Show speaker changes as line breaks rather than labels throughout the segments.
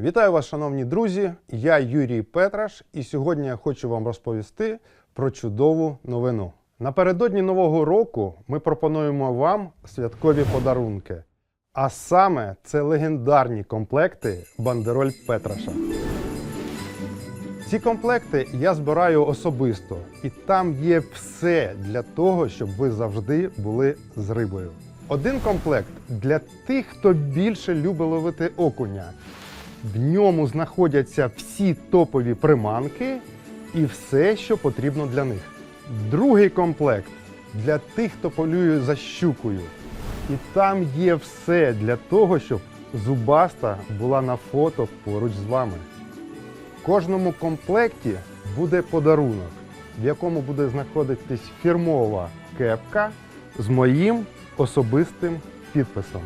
Вітаю вас, шановні друзі! Я Юрій Петраш, і сьогодні я хочу вам розповісти про чудову новину. Напередодні Нового року ми пропонуємо вам святкові подарунки. А саме це легендарні комплекти бандероль Петраша. Ці комплекти я збираю особисто, і там є все для того, щоб ви завжди були з рибою. Один комплект для тих, хто більше любить ловити окуня. В ньому знаходяться всі топові приманки і все, що потрібно для них. Другий комплект для тих, хто полює за щукою. І там є все для того, щоб зубаста була на фото поруч з вами. В кожному комплекті буде подарунок, в якому буде знаходитись фірмова кепка з моїм особистим підписом.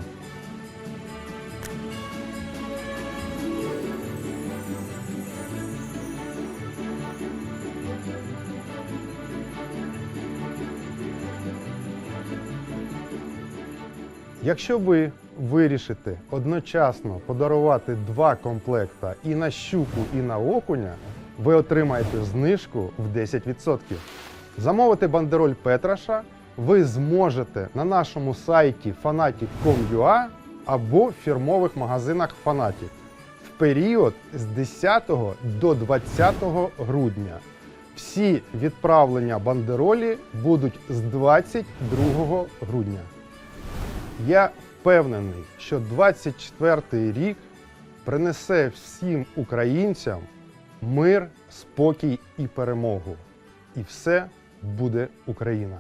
Якщо ви вирішите одночасно подарувати два комплекта і на щуку, і на окуня, ви отримаєте знижку в 10%. Замовити бандероль Петраша ви зможете на нашому сайті fanatic.com.ua або в фірмових магазинах Fanatic в період з 10 до 20 грудня. Всі відправлення бандеролі будуть з 22 грудня. Я впевнений, що 24-й рік принесе всім українцям мир, спокій і перемогу. І все буде Україна.